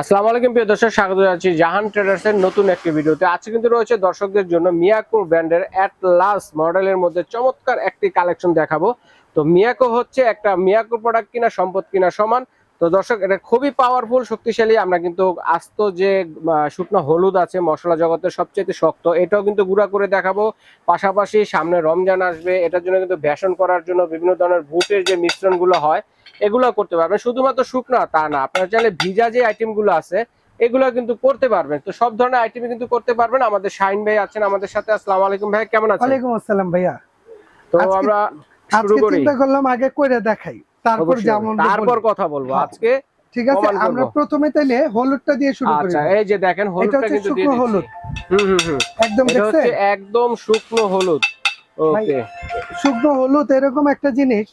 আসসালামু আলাইকুম, প্রিয় দর্শক, স্বাগত জানাচ্ছি জাহান ট্রেডার্সের নতুন একটি ভিডিওতে। আজকে কিন্তু রয়েছে দর্শকদের জন্য মিয়াকো ব্র্যান্ডের অ্যাট লাস্ট মডেলের মধ্যে চমৎকার একটি কালেকশন দেখাবো। তো মিয়াকো হচ্ছে একটা মিয়াকো প্রোডাক্ট কিনা, সম্পদ কিনা সমান। তো দর্শক এটা খুবই পাওয়ারফুল শক্তিশালী। আমরা কিন্তু আস্ত যে শুকনো হলুদ আছে মশলা জগতের সবচেয়ে শক্ত এটাও কিন্তু গুঁড়া করে দেখাবো। পাশাপাশি সামনে রমজান আসবে এটার জন্য কিন্তু বেসন করার জন্য বিভিন্ন ধরনের বুটের যে মিশ্রণগুলো হয় এগুলো করতে পারবেন। শুধুমাত্র শুকনো তা না। আপনার চাইলে ভিজা যে আইটেমগুলো আছে এগুলো কিন্তু করতে পারবেন। তো সব ধরনের আইটেম কিন্তু করতে পারবেন। আমাদের শাইন ভাই আছেন আমাদের সাথে। আসসালাম আলাইকুম ভাই কেমন আছেন? ওয়ালাইকুম আসসালাম ভাইয়া। তো আমরা শুরু করি। চিন্তা করলাম আগে কইরা দেখাই। তারপর। যেমন তারপর কথা বলব হ্যাঁ। আজকে ঠিক আছে আমরা প্রথমে তাইলে হলুদটা দিয়ে শুরু করি আচ্ছা এই যে দেখেন হলুদটা কিন্তু দিয়ে শুকনো হলুদ। হুম হুম একদম দেখছেন? একদম শুকনো হলুদ। ওকে শুকনো হলুদ এরকম একটা জিনিস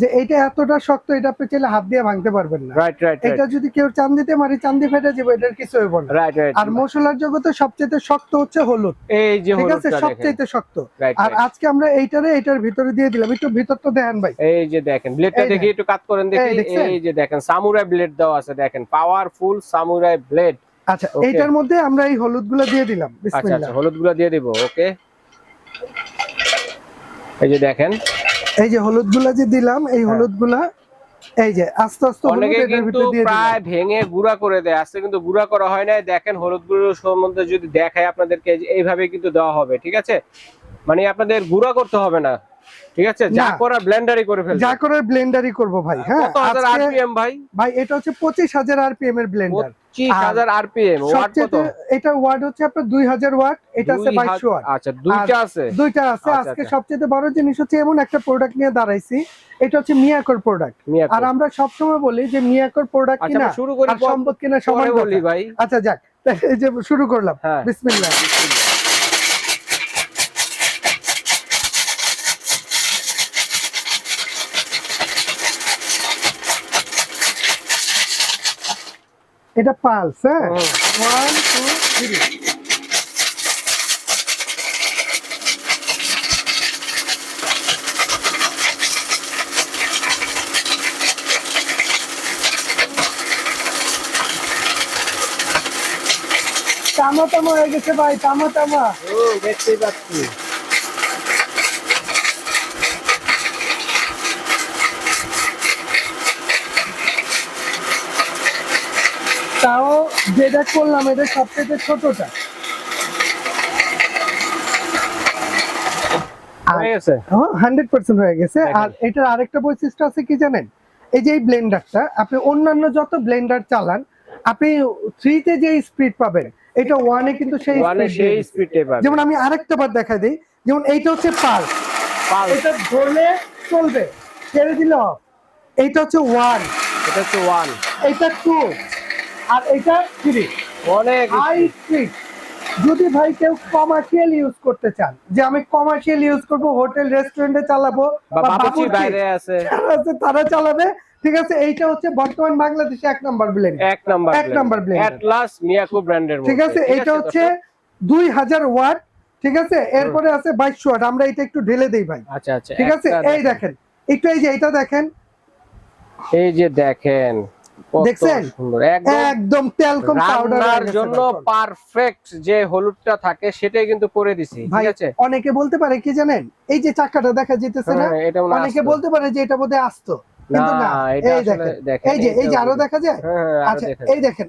যে এটা এতটা শক্ত এটা আপনি চাইলে হাত দিয়ে ভাঙতে পারবেন না। রাইট রাইট এটা যদি কেউ চান দিতে মারি চান্দি ফেটে যাবে এটার কিছু হইব না। রাইট রাইট আর মশলার জগতে সবচেয়ে শক্ত হচ্ছে হলুদ। এই যে ঠিক আছে? সবচেয়ে শক্ত। আর আজকে আমরা এইটারে এটার ভিতরে দিয়ে দিলাম। একটু ভিতরটা দেখেন ভাই। এই যে দেখেন ব্লেডটা দেখি একটু কাট করেন দেখি। এই যে দেখেন সামুরাই ব্লেড দেওয়া আছে দেখেন। পাওয়ারফুল সামুরাই ব্লেড আচ্ছা এইটার মধ্যে আমরা এই হলুদগুলো দিয়ে দিলাম। আচ্ছা বিসমিল্লাহ আচ্ছা হলুদগুলো দিয়ে দিব ওকে এই যে দেখেন। এই যে হলুদগুলা যে দিলাম এই হলুদগুলা এই যে আস্তে আস্তে অনেকে কিন্তু প্রায় ভেঙে গুঁড়া করে দেয় আজকে কিন্তু গুঁড়া করা হয় না দেখেন হলুদ গুঁড়োর সম্বন্ধে যদি দেখায় আপনাদেরকে এইভাবে কিন্তু দেওয়া হবে ঠিক আছে? মানে আপনাদের গুঁড়া করতে হবে না ঠিক আছে? যা। করার ব্লেন্ডারই করে ফেলবে যা করে ব্লেন্ডারই করব ভাই হ্যাঁ? কত হাজার আরপিএম ভাই? ভাই এটা হচ্ছে পঁচিশ হাজার আরপিএম এর ব্লেন্ডার। পঁচিশ হাজার আরপিএম ওয়াট কত? এটা ওয়াট হচ্ছে আপনার দুই হাজার ওয়াট এটা আছে দুই বাইশশো হাজার- ওয়াট আচ্ছা দুইটা আছে? দুইটা আছে। আচ্ছা, আজকে আচ্ছা। সবচেয়ে বড় জিনিস হচ্ছে এমন একটা প্রোডাক্ট নিয়ে দাঁড়াইছি এটা হচ্ছে মিয়াকর প্রোডাক্ট আর আমরা সবসময় বলি যে মিয়াকর প্রোডাক্ট কিনা শুরু করি সম্পদ কিনা বলি ভাই। আচ্ছা যাক এই যে শুরু করলাম। হ্যাঁ। বিসমিল্লাহ। এটা পালস হ্যাঁ। ওয়ান টু থ্রি টামা টামা হয়ে গেছে ভাই টামা হুম, দেখতেই পাচ্ছি। তাও যেটা করলাম এটা সবথেকে ছোটটা। আর হয়ে হান্ড্রেড পার্সেন্ট হয়ে গেছে। আর এটার আরেকটা বৈশিষ্ট্য আছে কি জানেন? এই যে এই ব্লেন্ডারটা আপনি অন্যান্য যত ব্লেন্ডার চালান আপনি থ্রিতে যে স্পিড পাবেন এটা ওয়ানে কিন্তু সেই। স্পিডে যেমন আমি আরেকটা বার দেখা দিই যেমন এইটা হচ্ছে পাল এটা ধরলে চলবে ছেড়ে দিলে। এইটা হচ্ছে ওয়ান এটা হচ্ছে ওয়ান এইটা টু আর এটা থ্রি অনেক হাই স্পিড যদি ভাই কেউ কমার্শিয়াল ইউজ করতে চান যে আমি কমার্শিয়াল ইউজ করব হোটেল রেস্টুরেন্টে চালাবো বাইরে আছে। তারা চালাবে। ঠিক আছে এইটা হচ্ছে বর্তমান বাংলাদেশে এক নাম্বার ব্লেন্ড এক নাম্বার এক নাম্বার blender। অ্যাটলাস মিয়াকো ব্র্যান্ডের ঠিক আছে এইটা হচ্ছে দুই হাজার ওয়াট। ঠিক আছে এরপরে আছে বাইশশো ওয়াট। আমরা এটা একটু ঢেলে দেই ভাই। আচ্ছা আচ্ছা ঠিক আছে এই দেখেন। একটু এই যে এটা দেখেন। এই যে দেখেন দেখছেন? একদম তেলকম তেল পাউডার জন্য পারফেক্ট যে হলুদটা থাকে সেটাই কিন্তু করে দিছি ঠিক আছে? অনেকে বলতে পারে কি জানেন? এই যে চাকাটা দেখা যেতেছে না হ্যাঁ, অনেকে বলতে পারে যে এটা বোধহয় আসতো। কিন্তু না এই দেখেন এই যে এই যে আরও দেখা যায়? হ্যাঁ, হ্যাঁ, আচ্ছা এই দেখেন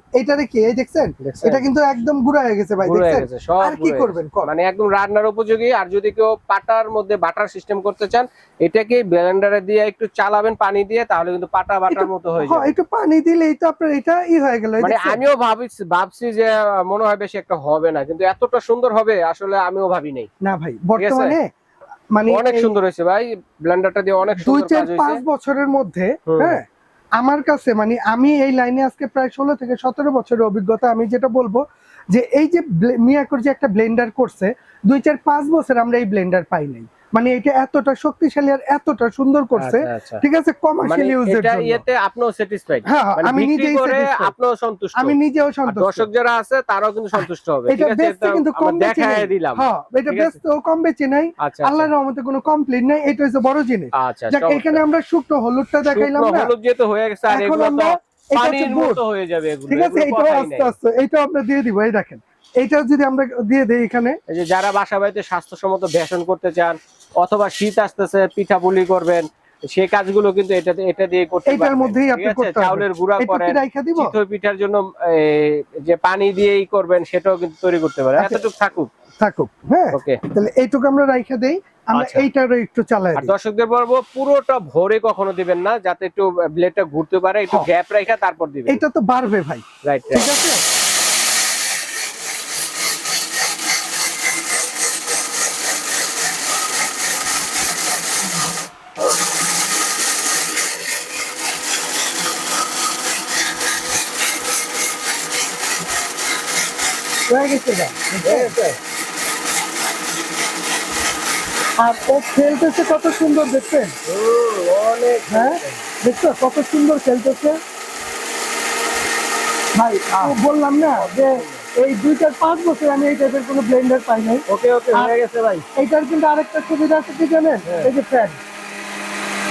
কি এই দেখছেন? এটা কিন্তু একদম গুঁড়া হয়ে গেছে ভাই দেখছেন? আর কি করবেন মানে একদম রান্নার উপযোগী আর যদি কেউ পাটার মধ্যে বাটার সিস্টেম করতে চান এটাকে ব্লেন্ডারে দিয়ে একটু চালাবেন পানি দিয়ে তাহলে কিন্তু পাটা বাটার মতো হয়ে যাবে। একটু পানি দিলেই তো আপনার এটা ই হয়ে গেল মানে আমিও ভাবছি ভাবছি যে মনে হয় বেশি একটা হবে না কিন্তু এতটা সুন্দর হবে আসলে আমিও ভাবি নাই। না ভাই বর্তমানে মানে অনেক সুন্দর হয়েছে ভাই ব্লেন্ডারটা দিয়ে অনেক দুই সুন্দর চার কাজ পাঁচ বছরের মধ্যে হ্যাঁ আমার কাছে মানে আমি এই লাইনে আজকে প্রায় ষোলো থেকে সতেরো বছরের অভিজ্ঞতা আমি যেটা বলব যে এই যে মিয়াকোর যে একটা ব্লেন্ডার করছে দুই চার পাঁচ বছর আমরা এই ব্লেন্ডার পাই নাই। মানে এটা এতটা শক্তিশালী আর এতটা সুন্দর করছে। আচ্ছা, আচ্ছা। ঠিক আছে মানে কমার্শিয়াল ইউজের এটা জন্য। ইয়েতে আপনিও স্যাটিসফাইড হ্যাঁ মানে আমি নিজেই করে আপনিও সন্তুষ্ট। আমি নিজেও সন্তুষ্ট। দর্শক যারা আছে তারাও কিন্তু সন্তুষ্ট হবে। এটা ঠিক আছে এটা কিন্তু কম দেখায় নাই। দিলাম। হ্যাঁ এটা আছে? বেচতে কম বেচি নাই। আচ্ছা আল্লাহর রহমতে কোনো কমপ্লেন নাই। এটা হচ্ছে বড় জিনিস। আচ্ছা যাক এখানে আমরা শুকনো হলুদটা দেখাইলাম না। হলুদ যেহেতু হয়ে গেছে আর এগুলো তো এটা পানির মতো হয়ে যাবে এগুলো। ঠিক আছে কথাই আস্তে আস্তে এইটাও আমরা দিয়ে দিব এই দেখেন। এইটা যদি আমরা দিয়ে দেই এখানে। এই যে যারা বাসা বাড়িতে স্বাস্থ্যসম্মত ভ্যাসন করতে চান অথবা শীত আসতেছে পিঠা পুলি করবেন সেই কাজগুলো কিন্তু এটাতে এটা দিয়ে করতে এইটার পারবেন। মধ্যেই আপনি করতে। চাউলের গুঁড়া করেন রাইখা চিতই পিঠার জন্য যে পানি দিয়েই করবেন সেটাও কিন্তু তৈরি করতে পারেন। আচ্ছা। এতটুকু থাকুক। থাকুক হ্যাঁ। ওকে। তাহলে এইটুকু আমরা রাইখা দেই। আমরা আচ্ছা। এইটারও একটু চালাই আর দর্শকদের বলব পুরোটা ভরে কখনো দিবেন না যাতে একটু ব্লেডটা ঘুরতে পারে একটু হ্যাঁ। গ্যাপ রেখে তারপর দিবেন। এটা তো বাড়বে ভাই। রাইট ঠিক আছে? আর ও খেলতেছে কত সুন্দর দেখছেন? অনেক হ্যাঁ? দেখছ কত সুন্দর খেলতেছে? ভাই বললাম না যে এই দুই চার পাঁচ বছর আমি এই টাইপের কোনো ব্লেন্ডার পাই নাই। ওকে ওকে হয়ে গেছে ভাই। এইটার কিন্তু আরেকটা সুবিধা আছে কি জানেন? হ্যাঁ। এই যে ফ্যান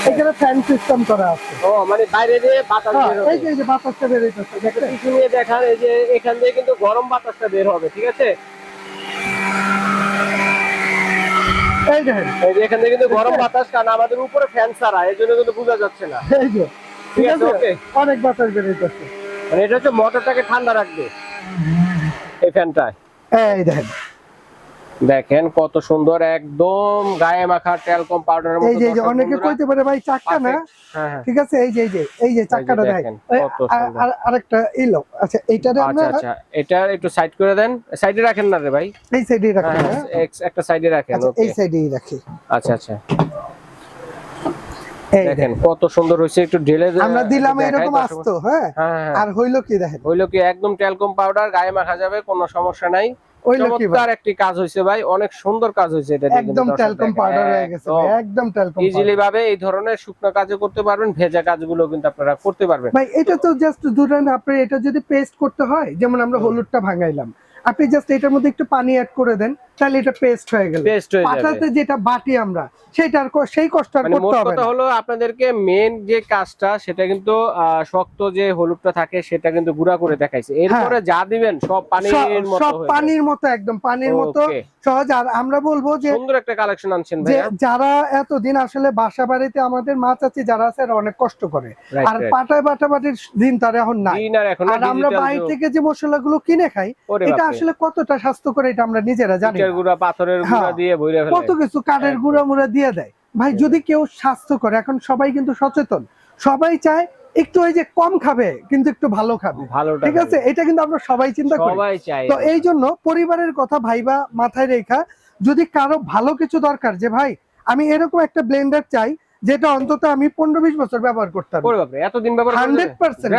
এখানে ফ্যান সিস্টেম করা আছে। ও মানে বাইরে দিয়ে বাতাস হ্যাঁ, বের হবে। এই যে বাতাসটা বেরোইতেছে দেখছেন? কিছু নিয়ে দেখান এই যে এখান দিয়ে কিন্তু গরম বাতাসটা বের হবে ঠিক আছে? এই দেখেন। এই যে এখান থেকে কিন্তু গরম বাতাস কারণ আমাদের উপরে ফ্যান ছাড়া এই জন্য কিন্তু বোঝা যাচ্ছে না। এই যে। ঠিক আছে, ওকে। অনেক বাতাস বেরোইতেছে মানে এটা হচ্ছে মোটরটাকে ঠান্ডা রাখবে এই ফ্যানটায় এই দেখেন। দেখেন কত সুন্দর একদম গায়ে মাখা ট্যালকম পাউডারের মতো এই যে এই অনেকে কইতে পারে ভাই চাক্কা না। হ্যাঁ হ্যাঁ। ঠিক আছে এই যে এই যে এই যে চাক্কাটা দেখেন, এই, কত সুন্দর। আর- আরেকটা এলো আচ্ছা এইটারে আচ্ছা আমরা আচ্ছা এটা একটু সাইড করে দেন। সাইডে রাখেন না রে ভাই? এই সাইডে রাখেন হ্যাঁ, এক- একটা সাইডে রাখেন আচ্ছা ওকে এই সাইডেই রাখি। আচ্ছা আচ্ছা। এই দেখেন কত সুন্দর হয়েছে একটু ঢেলে আমরা দিলাম এরকম আসতো হ্যাঁ। আর হইল কি দেখেন? হইল কি একদম ট্যালকম পাউডার গায়ে মাখা যাবে কোনো সমস্যা নাই। চমৎকার একটি কাজ হয়েছে ভাই অনেক সুন্দর কাজ হয়েছে এটা একদম পাউডার হয়ে গেছে একদম ইজিলি ভাবে এই ধরনের শুকনো কাজও করতে পারবেন ভেজা কাজগুলো কিন্তু আপনারা করতে পারবেন। ভাই এটা তো জাস্ট ধরেন আপনি এটা যদি পেস্ট করতে হয় যেমন আমরা হলুদটা ভাঙাইলাম আপনি জাস্ট এটার মধ্যে একটু পানি অ্যাড করে দেন তাহলে এটা পেস্ট হয়ে গেল। পেস্ট হয়ে যাবে। পাটাতে যেটা বাটি আমরা সেটার সেই কষ্ট আর মানে করতে হবে না। হলো আপনাদেরকে মেন যে কাজটা সেটা কিন্তু শক্ত যে হলুদটা থাকে সেটা কিন্তু গুঁড়া করে দেখাইছে। এরপরে যা দিবেন সব পানির মতো সব পানির মতো একদম পানির মতো সহজ। আর আমরা বলব যে সুন্দর একটা কালেকশন আনছেন যারা এতদিন আসলে বাসা বাড়িতে আমাদের মা চাচি যারা আছে অনেক কষ্ট করে। আর. পাটায় বাটাবাটির দিন তার এখন নাই। আর আমরা বাইরে থেকে যে মশলাগুলো কিনে খাই এটা আসলে কতটা স্বাস্থ্যকর এটা আমরা নিজেরা জানি। গুঁড়া পাথরের গুঁড়া দিয়ে ভরে ফেলে। কত কিছু কাঠের গুঁড়া মুড়া দিয়ে দেয়। ভাই যদি কেউ স্বাস্থ্যকর এখন সবাই কিন্তু সচেতন। সবাই চায় একটু ওই যে কম খাবে কিন্তু একটু ভালো খাবে। ঠিক আছে? এটা কিন্তু আমরা সবাই চিন্তা করি। তো এই জন্য পরিবারের কথা ভাইবা মাথায় রেখা যদি কারও ভালো কিছু দরকার যে ভাই আমি এরকম একটা ব্লেন্ডার চাই যেটা অন্তত আমি পনেরো বিশ বছর ব্যবহার করতাম। এতদিন হান্ড্রেড পার্সেন্ট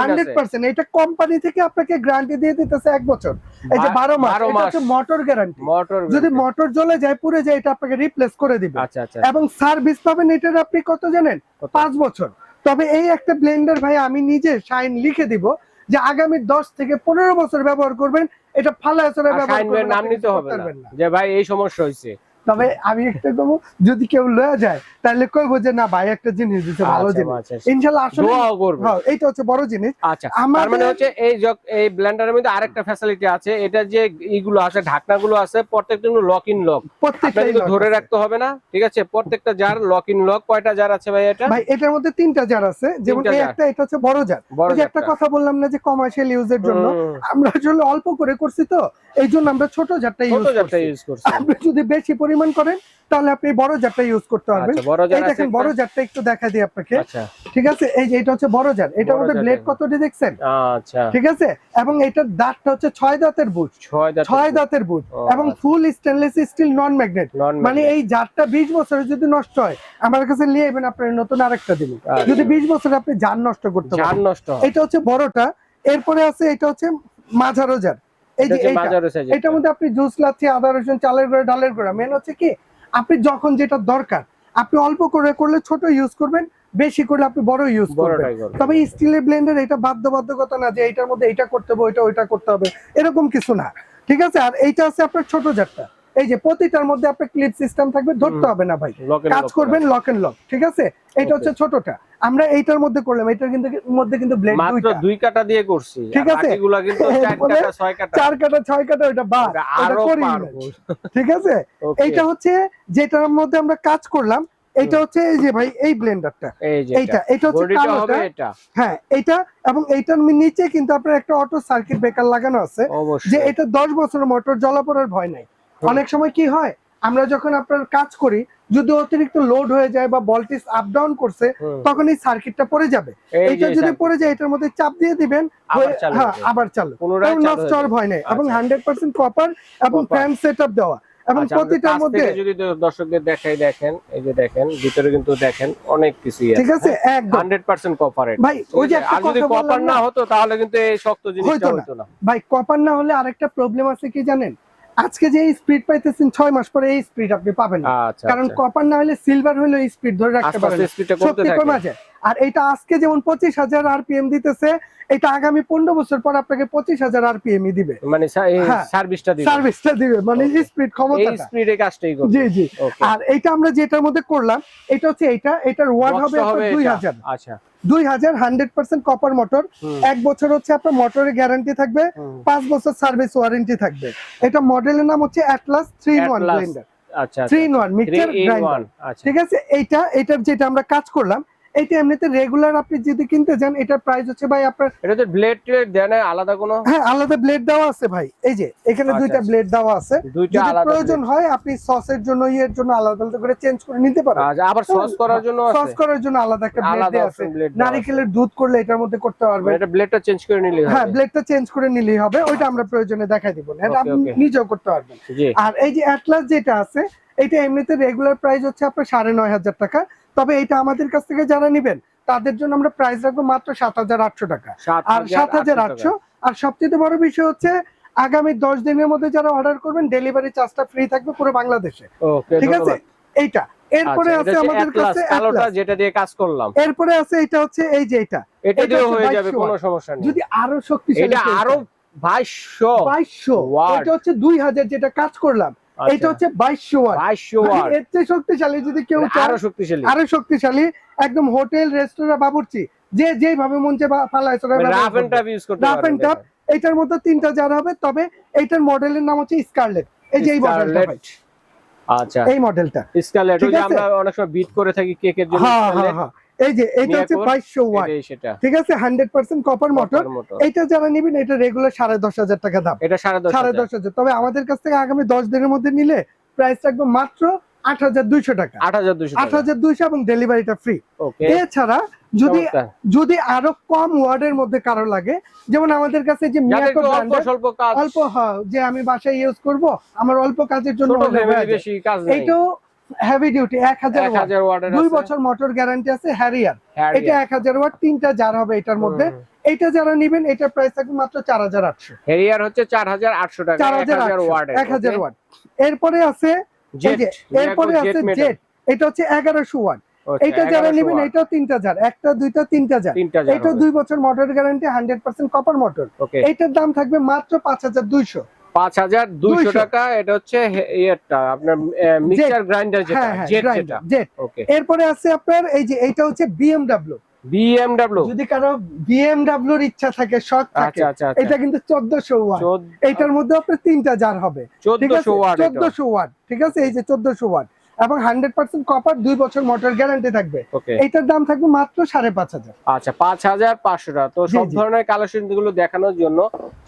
হান্ড্রেড পার্সেন্ট। এটা কোম্পানি থেকে আপনাকে গ্যারান্টি দিয়ে দিতেছে এক বছর। এই যে বারো মাস মোটর গ্যারান্টি মোটর যদি মোটর জ্বলে যায় পুড়ে যায় এটা আপনাকে রিপ্লেস করে দিবে। আচ্ছা আচ্ছা এবং সার্ভিস পাবেন এটার আপনি কত জানেন? পাঁচ বছর। তবে এই একটা ব্লেন্ডার ভাই আমি নিজে শাইন লিখে দিব যে আগামী দশ থেকে পনেরো বছর ব্যবহার করবেন। এটা ফালা ব্যবহার করবেন নাম নিতে হবে না। যে ভাই এই সমস্যা হয়েছে তবে আমি একটা কবো যদি কেউ লয়ে যায় তাহলে কইবো যে না ভাই একটা জিনিস দিচ্ছে ভালো আচ্ছা, জিনিস। আচ্ছা, আচ্ছা। আসলে দোয়াও করবে। হ্যাঁ, এইটা হচ্ছে বড় জিনিস। আচ্ছা তার আমাদের- মানে হচ্ছে এই এই ব্লেন্ডারের মধ্যে আরেকটা ফ্যাসিলিটি আছে। এটা যে ইগুলো আছে ঢাকনাগুলো আছে প্রত্যেকটা লক ইন লক প্রত্যেকটা কিন্তু ধরে রাখতে হবে না ঠিক আছে? প্রত্যেকটা জার লক ইন লক কয়টা জার আছে ভাই এটা? ভাই এটার মধ্যে তিনটা জার আছে। যেমন এই একটা এটা হচ্ছে বড় জার ওই যে একটা কথা বললাম না যে কমার্শিয়াল ইউজের জন্য। আমরা আসলে অল্প করে করছি তো এই জন্য আমরা ছোট জারটা ছোট ইউজ জারটা করছি। ইউজ করছি। আপনি যদি বেশি পরিমাণ করেন তাহলে আপনি বড় জারটা ইউজ করতে পারবেন। আচ্ছা জার এই দেখেন বড় জারটা একটু দেখা দিই আপনাকে। আচ্ছা। ঠিক আছে? এই যে এটা হচ্ছে বড় জার। এটার মধ্যে ব্লেড কতটি দেখছেন? আচ্ছা। ঠিক আছে? এবং এটার দাঁতটা হচ্ছে ছয় দাঁতের বুট। ছয় দাঁত ছয় দাঁতের বুট। এবং। Full stainless steel non magnet মানে এই জারটা বিশ বছরে যদি নষ্ট হয় আমার কাছে নিয়ে যাবেন আপনার নতুন আরেকটা দিবেন আচ্ছা। যদি বিশ বছরে আপনি জার নষ্ট করতে জার পারেন। নষ্ট এটা হচ্ছে বড়টা। এরপরে আছে এটা হচ্ছে মাঝারো জার। এই যে। এটার মধ্যে আপনি জুস লাচ্ছি আদা রসুন চালের গুঁড়া ডালের গুঁড়া। মেন হচ্ছে কি আপনি যখন যেটা দরকার আপনি অল্প করে করলে ছোট ইউজ করবেন বেশি করলে আপনি বড় ইউজ করবেন। তবে স্টিলের ব্লেন্ডার এটা বাধ্যবাধকতা না যে এইটার মধ্যে এটা করতে হবে ওইটা ওইটা করতে হবে এরকম কিছু না। ঠিক আছে? আর এইটা আছে আপনার ছোট জারটা। এই যে প্রতিটার মধ্যে আপনার ক্লিপ সিস্টেম থাকবে ধরতে হবে না ভাই। কাজ করবেন লক এন্ড লক ঠিক আছে? এটা হচ্ছে ছোটটা। আমরা এইটার মধ্যে করলাম এটার কিন্তু মধ্যে কিন্তু ব্লেড মাত্র দুই কাটা দিয়ে করছি ঠিক আছে? বাকিগুলা কিন্তু চার কাটা ছয় কাটা। চার কাটা ছয় কাটা ওটা বাদ আরও করি ঠিক আছে? এইটা হচ্ছে যেটার মধ্যে আমরা কাজ করলাম এইটা হচ্ছে এই যে ভাই এই ব্লেন্ডারটা এইটা এটা হচ্ছে কালোটা। এটা। হ্যাঁ এটা এবং এইটার নিচে কিন্তু আপনার একটা অটো সার্কিট ব্রেকার লাগানো আছে। যে এটা দশ বছরের মোটর জ্বলাপড়ার ভয় নাই। অনেক সময় কি হয় আমরা যখন আপনার কাজ করি যদি অতিরিক্ত লোড হয়ে যায় বা ভোল্টেজ আপ ডাউন করছে তখন এই সার্কিটটা পড়ে যাবে। এই এইটা যদি পড়ে যায় এটার মধ্যে চাপ দিয়ে দিবেন আবার হয়ে- চালু হ্যাঁ আবার চালু। পুনরায় চালু নষ্ট হয়ে হওয়ার ভয় নেই এবং। হান্ড্রেড পার্সেন্ট কপার এবং ফ্যান সেট দেওয়া। এবং আচ্ছা, প্রতিটার মধ্যে যদি দর্শকদের দেখাই দেখেন এই যে দেখেন ভিতরে কিন্তু দেখেন অনেক কিছুই ঠিক আছে? একদম। হান্ড্রেড পার্সেন্ট কপারেট ভাই ওই যে একটা যদি কপার না না হতো তাহলে কিন্তু এই শক্ত জিনিসটা হতো না। ভাই কপার না হলে আরেকটা প্রবলেম আছে কি জানেন? আজকে যে স্পিড পাইতেছেন ছয় মাস পরে এই স্পিড আপনি পাবেন না। আচ্ছা কারণ কপার না হলে সিলভার হলে স্পিড ধরে রাখতে পারেন কমে আর এটা আজকে যেমন পঁচিশ হাজার আরপিএম দিতেছে এটা আগামী পনেরো বছর পর আপনাকে পঁচিশ হাজার আরপিএম দিবে। মানে হ্যাঁ, সার্ভিসটা দিবে। সার্ভিসটা দিবে মানে. স্পিড ক্ষমতা স্পিডে কাজটাই করবে। জি জি। আর এটা আমরা যেটার মধ্যে করলাম এটা হচ্ছে এটা এটার ওয়াট হবে দুই হাজার। আচ্ছা। দুই হাজার হান্ড্রেড পার্সেন্ট কপার মোটর এক বছর হচ্ছে আপনার মোটরের গ্যারান্টি থাকবে। পাঁচ বছর সার্ভিস ওয়ারেন্টি থাকবে। এটা মডেলের নাম হচ্ছে Atlas three in one blender three in one mixer grinder ঠিক আছে? এইটা এটার যেটা আমরা কাজ করলাম এটা এমনিতে রেগুলার আপনি যদি কিনতে যান এটার প্রাইস হচ্ছে ভাই আপনার এটা তো ব্লেড দেয় না আলাদা কোনো? হ্যাঁ আলাদা ব্লেড দেওয়া আছে ভাই। এই যে এখানে আচ্ছা, দুইটা আচ্ছা। ব্লেড দেওয়া আছে। দুইটা আলাদা প্রয়োজন হয় আপনি সসের জন্য ইয়ের জন্য আলাদা আলাদা করে চেঞ্জ করে নিতে পারেন। আচ্ছা আবার সস করার জন্য সস করার জন্য আলাদা একটা ব্লেড আছে। নারিকেলের দুধ করলে এটার মধ্যে করতে পারবেন। এটা ব্লেডটা চেঞ্জ করে নিলে হ্যাঁ ব্লেডটা চেঞ্জ করে নিলেই হবে ওইটা আমরা প্রয়োজনে দেখাই দিব। এটা আপনি নিজেও করতে পারবেন। আর এই যে অ্যাটলাস যেটা আছে এটা এমনিতে রেগুলার প্রাইস হচ্ছে আপনার সাড়ে নয় হাজার টাকা। তবে এটা আমাদের কাছ থেকে যারা নেবেন তাদের জন্য আমরা প্রাইস রাখব মাত্র সাত হাজার আটশো টাকা। আর সাত হাজার আটশো আর সবচেয়ে বড় বিষয় হচ্ছে আগামী দশ দিনের মধ্যে যারা অর্ডার করবেন ডেলিভারি চার্জটা ফ্রি থাকবে পুরো বাংলাদেশে। ঠিক আছে? এইটা। এরপরে আছে আমাদের কাছে যেটা দিয়ে কাজ করলাম। এরপরে আছে এটা হচ্ছে এই যে এটা। এটা দিয়ে হয়ে যাবে কোনো সমস্যা নেই। যদি আরও শক্তিশালী এটা আরও চায়, বাইশশো। বাইশশো। Watt। এটা হচ্ছে দুই হাজার যেটা কাজ করলাম। আচ্ছা। এটা হচ্ছে বাইশশো ওয়াট। বাইশশো ওয়াট। এর চেয়ে শক্তিশালী যদি কেউ আরও শক্তিশালী। আরও শক্তিশালী একদম হোটেল রেস্টুরেন্ট বাবুর্চি যে যেভাবে মন চায় পালায় ব্যবহার রাফ এন্ড টাফ ইউজ করতে Rough পারবেন and tough, মধ্যে তিনটা জার হবে তবে এইটার মডেলের নাম হচ্ছে স্কারলেট এই যে এই মডেলটা আচ্ছা। এই মডেলটা স্কারলেট ওই আমরা অনেক সময় বিট করে থাকি কেকের জন্য হ্যাঁ হ্যাঁ। এই যে এটা হচ্ছে ওয়াট। ঠিক আছে? Hundred percent copper motor. এইটা যারা নেবেন এটা রেগুলার সাড়ে দশ হাজার টাকা দাম। এটা সাড়ে দশ সাড়ে হাজার। দশ হাজার। তবে আমাদের কাছ থেকে আগামী দশ দিনের মধ্যে নিলে প্রাইস রাখব মাত্র টাকা। এবং ডেলিভারিটা ফ্রি এছাড়া যদি যদি আরও কম ওয়ার্ডের মধ্যে কারও লাগে যেমন আমাদের কাছে যে মিয়াকো অল্প কাজ। অল্প হয় যে আমি বাসায় ইউজ করব আমার অল্প কাজের জন্য এইটাও হেভি ডিউটি এক হাজার এক দুই বছর মোটর গ্যারান্টি আছে হ্যারিয়ার এটা এক হাজার ওয়াট তিনটা জার হবে এটার মধ্যে। এইটা যারা নিবেন এটার প্রাইস থাকবে মাত্র চার হাজার আটশো। Harrier হচ্ছে চার হাজার আটশো টাকা চার এক হাজার হাজার আটশো ওয়াটের এক হাজার ওয়াট এরপরে আছে এরপরে আছে জেট এটা হচ্ছে এগারোশো ওয়াট এটা যারা নেবেন এটাও তিনটা জার একটা দুইটা তিনটা জার এটা দুই বছর motor guarantee hundred percent copper motor okay এইটার দাম থাকবে মাত্র পাঁচ হাজার দুইশো। পাঁচ হাজার দুইশো টাকা এটা হচ্ছে ইয়েরটা আপনার মিক্সার গ্রাইন্ডার যেটা হ্যাঁ হ্যাঁ জেট যেটা। এরপরে আছে আপনার এই যে এটা হচ্ছে বিএমডাব্লিউ বিএমডাব্লিউ যদি কারও বিএমডাব্লিউর ইচ্ছা থাকে শখ থাকে আচ্ছা আচ্ছা। আচ্ছা এটা কিন্তু চোদ্দশো ওয়াট। এইটার মধ্যে আপনার তিনটা জার হবে। ঠিক আছে? চোদ্দশো ওয়াট এটা। চোদ্দশো ওয়াট ঠিক আছে? এই যে চোদ্দশো ওয়াট। এবং হান্ড্রেড পার্সেন্ট কপার দুই বছর মোটর গ্যারান্টি থাকবে। ওকে এইটার দাম থাকবে মাত্র সাড়ে পাঁচ হাজার। আচ্ছা পাঁচ হাজার পাঁচশো টাকা। তো সব ধরনের কালেকশনগুলো দেখানোর জন্য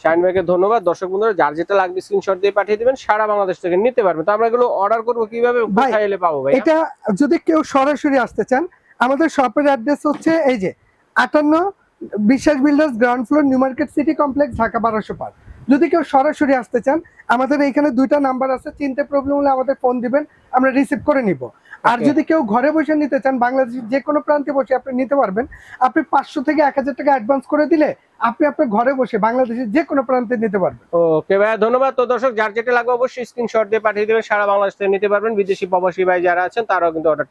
শাহিন ভাইকে ধন্যবাদ। দর্শক বন্ধুরা যার যেটা লাগবে স্ক্রিনশট দিয়ে পাঠিয়ে দিবেন সারা বাংলাদেশ থেকে নিতে পারবে। তো আমরা এগুলো অর্ডার করব কীভাবে কোথায় এলে পাবো ভাই এটা যদি কেউ সরাসরি আসতে চান আমাদের শপের অ্যাড্রেস হচ্ছে এই যে আটান্ন Biswas builders ground floor new market city complex Dhaka বারোশো পাঁচ যদি কেউ সরাসরি আসতে চান আমাদের এখানে দুইটা নাম্বার আছে চিনতে প্রবলেম হলে আমাদের ফোন দিবেন আমরা রিসিভ করে নিব। আর যদি কেউ ঘরে বসে নিতে চান বাংলাদেশের যে কোনো প্রান্তে বসে আপনি নিতে পারবেন আপনি পাঁচশো থেকে এক হাজার টাকা অ্যাডভান্স করে দিলে আপনি আপনার ঘরে বসে বাংলাদেশের যে কোনো প্রান্তে নিতে পারবেন। ওকে ভাই ধন্যবাদ। তো দর্শক যার যেটা লাগবে অবশ্যই স্ক্রিনশট দিয়ে পাঠিয়ে দেবেন সারা বাংলাদেশ থেকে নিতে পারবেন। বিদেশি প্রবাসী ভাই যারা আছেন তারাও কিন্তু অর্ডার